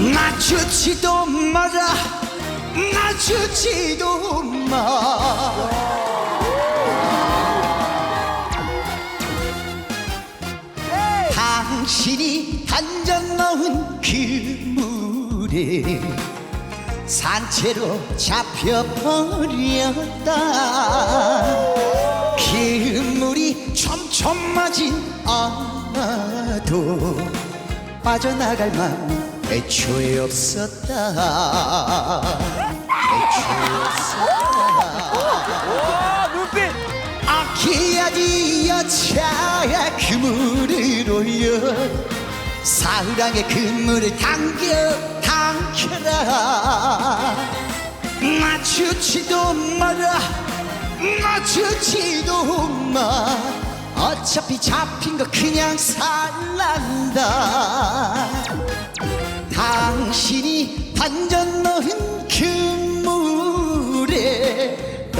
놔주지도 마라. 놔주지도 마. 당신이 단전 넣은 그 물에 산채로 잡혀버렸다. 그 물이 촘촘하진 않아도 빠져나갈 맘 애초에 없었다. 애초에 없었다. 와 눈빛 아키야지 여차야 그물을 올려. 사흘왕의 그물을 당겨 당겨라. 맞추지도 마라 맞추지도 마. 어차피 잡힌 거 그냥 살란다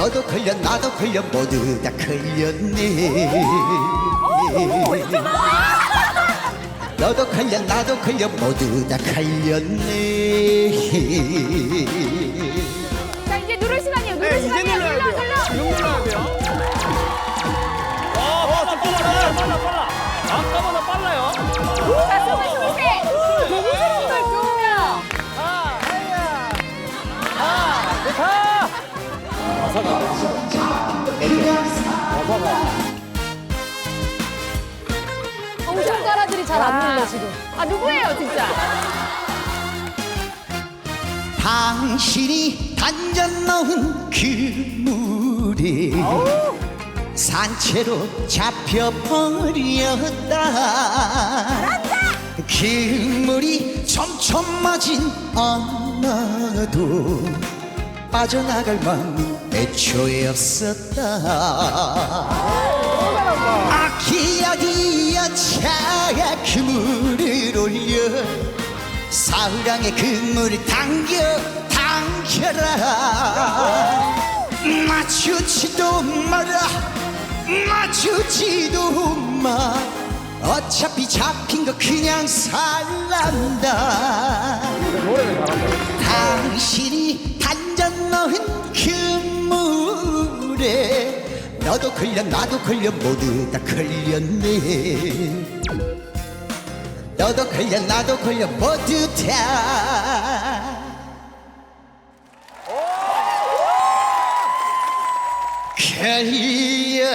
너도 걸려 나도 걸려 모두 다 걸렸네. 너도 걸려 나도 걸려 모두 다 걸렸네. 자 이제 누를 시간이에요. 누를 네, 이제 시간이에요. 눌러야 눌러 돼요. 눌러. 지금 눌러야 돼요. 아 빨라 빨라 빨라 빨라 빨라. 아까보다 빨라요. 자 스물 스물 세. 너무 잘한다 경우야. 좋다 손가락들이 잘 안 눌러 지금. 아 누구예요 진짜? 당신이 단전 넣은 그 물에 산채로 잡혀버렸다 그 물이 촘촘하진 않아도 빠져나갈 마음이 애초에 없었다. 아키야디야 차야 그물을 올려. 사흘왕의 그물을 당겨 당겨라. 맞추지도 마라 맞추지도 마. 어차피 잡힌 거 그냥 살란다 너도 걸려 나도 걸려 모두 다 걸렸네. 너도 걸려 나도 걸려 모두 다. 걸렸네